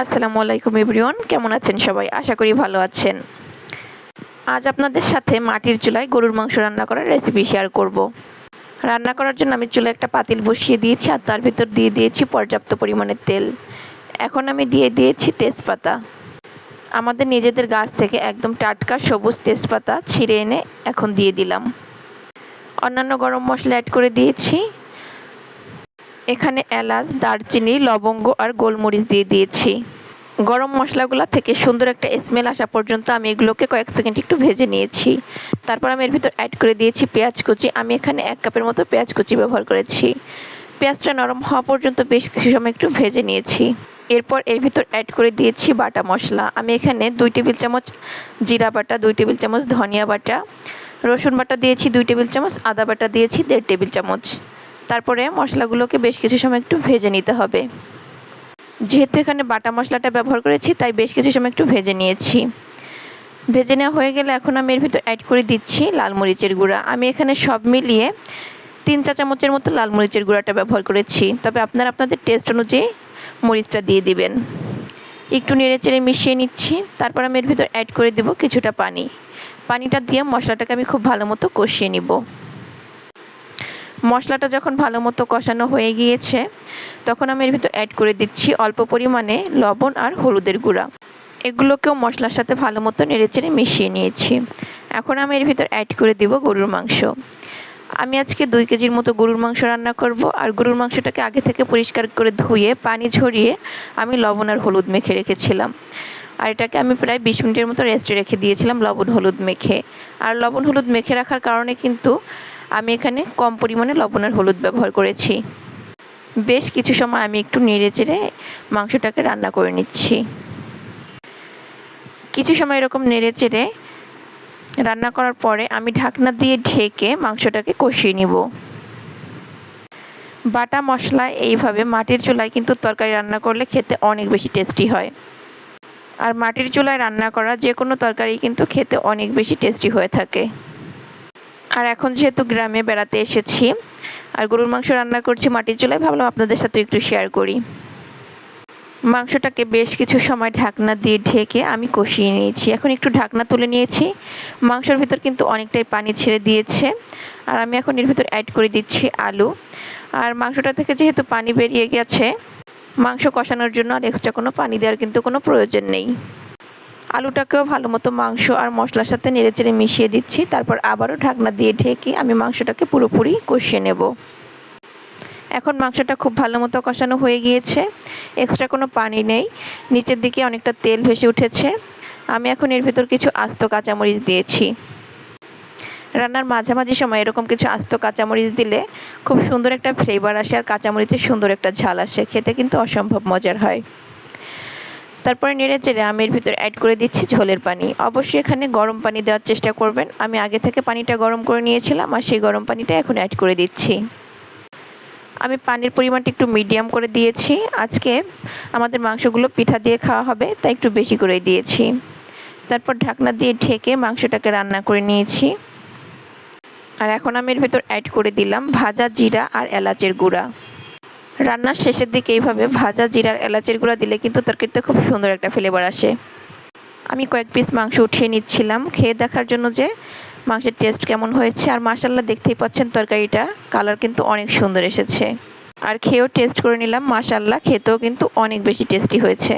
আসসালামু আলাইকুম এভরিওয়ান, কেমন আছেন সবাই? আশা করি ভালো আছেন। আজ আপনাদের সাথে মাটির চুলায় গরুর মাংস রান্না করার রেসিপি শেয়ার করব। রান্না করার জন্য আমি চুলায় একটা পাতিল বসিয়ে দিয়েছি আর তার ভিতর দিয়ে দিয়েছি পর্যাপ্ত পরিমাণে তেল। এখন আমি দিয়ে দিয়েছি তেজপাতা। আমাদের নিজেদের গাছ থেকে একদম টাটকা সবুজ তেজপাতা ছিঁড়ে এনে এখন দিয়ে দিলাম। অন্যান্য গরম মশলা অ্যাড করে দিয়েছি। এখানে এলাচ, দারচিনি, লবঙ্গ আর গোলমরিচ দিয়ে দিয়েছি। গরম মশলাগুলো থেকে সুন্দর একটা স্মেল আসা পর্যন্ত আমি এগুলোকে কয়েক সেকেন্ড একটু ভেজে নিয়েছি। তারপর আমি এর ভিতর অ্যাড করে দিয়েছি পেঁয়াজ কুচি। আমি এখানে এক কাপের মতো পেঁয়াজ কুচি ব্যবহার করেছি। পেঁয়াজটা নরম হওয়া পর্যন্ত বেশ কিছু সময় একটু ভেজে নিয়েছি। এরপর এর ভিতর অ্যাড করে দিয়েছি বাটা মশলা। আমি এখানে দুই টেবিল চামচ জিরা বাটা, দুই টেবিল চামচ ধনিয়া বাটা। রসুন বাটা দিয়েছি দুই টেবিল চামচ আদা বাটা দিয়েছি দেড় টেবিল চামচ। তারপরে মশলাগুলোকে বেশ কিছু সময় একটু ভেজে নিতে হবে। যেহেতু এখানে বাটা মশলাটা ব্যবহার করেছি, তাই বেশ কিছু সময় একটু ভেজে নিয়েছি। ভেজে নেওয়া হয়ে গেলে এখন আমি এর ভিতর অ্যাড করে দিচ্ছি লাল মরিচের গুঁড়া। আমি এখানে সব মিলিয়ে তিন চা চামচের মতো লাল মরিচের গুঁড়াটা ব্যবহার করেছি। তবে আপনারা আপনাদের টেস্ট অনুযায়ী মরিচটা দিয়ে দিবেন। একটু নেড়ে চেড়ে মিশিয়ে নিচ্ছি। তারপর আমি এর ভিতর অ্যাড করে দেবো কিছুটা পানি। পানিটা দিয়ে মশলাটাকে আমি খুব ভালো মতো কষিয়ে নিব। মশলাটা যখন ভালো মতো কষানো হয়ে গিয়েছে, তখন আমি এর ভিতর অ্যাড করে দিচ্ছি অল্প পরিমাণে লবণ আর হলুদের গুঁড়া। এগুলোকেও মশলার সাথে ভালো মতো নেড়েচেড়ে মিশিয়ে নিয়েছি। এখন আমি এর ভিতর অ্যাড করে দিব গরুর মাংস। আমি আজকে দুই কেজির মতো গরুর মাংস রান্না করব আর গরুর মাংসটাকে আগে থেকে পরিষ্কার করে ধুয়ে, পানি ঝরিয়ে আমি লবণ আর হলুদ মেখে রেখেছিলাম। আর এটাকে আমি প্রায় বিশ মিনিটের মতো রেস্টে রেখে দিয়েছিলাম লবণ হলুদ মেখে। আর লবণ হলুদ মেখে রাখার কারণে কিন্তু আমি এখানে কম পরিমাণে লবণ আর হলুদ ব্যবহার করেছি। বেশ কিছু সময় আমি একটু নেড়ে চেড়ে মাংসটাকে রান্না করে নিচ্ছি। কিছু সময় এরকম নেড়ে চেড়ে রান্না করার পরে আমি ঢাকনা দিয়ে ঢেকে মাংসটাকে কষিয়ে নিব। বাটা মশলা এইভাবে মাটির চুলায় কিন্তু তরকারি রান্না করলে খেতে অনেক বেশি টেস্টি হয়। আর মাটির চুলায় রান্না করা যে কোনো তরকারি কিন্তু খেতে অনেক বেশি টেস্টি হয়ে থাকে। আর এখন যেহেতু গ্রামে বেড়াতে এসেছি আর গরুর মাংস রান্না করছি মাটির চুলায়, ভাবলাম আপনাদের সাথে একটু শেয়ার করি। মাংসটাকে বেশ কিছু সময় ঢাকনা দিয়ে ঢেকে আমি কষিয়ে নিয়েছি। এখন একটু ঢাকনা তুলে নিয়েছি। মাংসের ভিতর কিন্তু অনেকটাই পানি ছেড়ে দিয়েছে। আর আমি এখন এর ভিতর অ্যাড করে দিচ্ছি আলু। আর মাংসটা থেকে যেহেতু পানি বেরিয়ে গেছে, মাংস কষানোর জন্য আর এক্সট্রা কোনো পানি দেওয়ার কিন্তু কোনো প্রয়োজন নেই। আলুটাকেও ভালো মতো মাংস আর মশলার সাথে নেড়েচেড়ে মিশিয়ে দিচ্ছি। তারপর আবারও ঢাকনা দিয়ে ঢেকে আমি মাংসটাকে পুরোপুরি কষিয়ে নেব। এখন মাংসটা খুব ভালো মতো কষানো হয়ে গিয়েছে। এক্সট্রা কোনো পানি নেই। নিচের দিকে অনেকটা তেল ভেসে উঠেছে। আমি এখন এর ভেতর কিছু আস্ত কাঁচামরিচ দিয়েছি। রান্নার মাঝামাঝি সময় এরকম কিছু আস্ত কাঁচামরিচ দিলে খুব সুন্দর একটা ফ্লেভার আসে আর কাঁচামরিচের সুন্দর একটা ঝাল আসে। খেতে কিন্তু অসম্ভব মজার হয়। তারপরে নেড়ে চেড়ে আমি এর ভিতরে অ্যাড করে দিচ্ছি ঝোলের পানি। অবশ্যই এখানে গরম পানি দেওয়ার চেষ্টা করবেন। আমি আগে থেকে পানিটা গরম করে নিয়েছিলাম আর সেই গরম পানিটা এখন অ্যাড করে দিচ্ছি। আমি পানির পরিমাণটা একটু মিডিয়াম করে দিয়েছি। আজকে আমাদের মাংসগুলো পিঠা দিয়ে খাওয়া হবে, তাই একটু বেশি করে দিয়েছি। তারপর ঢাকনা দিয়ে ঢেকে মাংসটাকে রান্না করে নিয়েছি। আর এখন আমি এর ভেতর অ্যাড করে দিলাম ভাজা জিরা আর এলাচের গুঁড়া। রান্নার শেষের দিকে এইভাবে ভাজা জিরার এলাচের গুঁড়া দিলে কিন্তু তরকারিতে খুব সুন্দর একটা ফ্লেভার আসে। আমি কয়েক পিস মাংস উঠিয়ে নিচ্ছিলাম। খেয়ে দেখার জন্য যে মাংসের টেস্ট কেমন হয়েছে। আর মাসাল্লাহ দেখতেই পাচ্ছেন তরকারিটা। কালার কিন্তু অনেক সুন্দর এসেছে। আর খেয়েও টেস্ট করে নিলাম। মাসাল্লাহ খেতেও কিন্তু অনেক বেশি টেস্টি হয়েছে।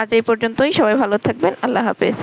আজ এই পর্যন্তই। সবাই ভালো থাকবেন। আল্লাহ হাফেজ।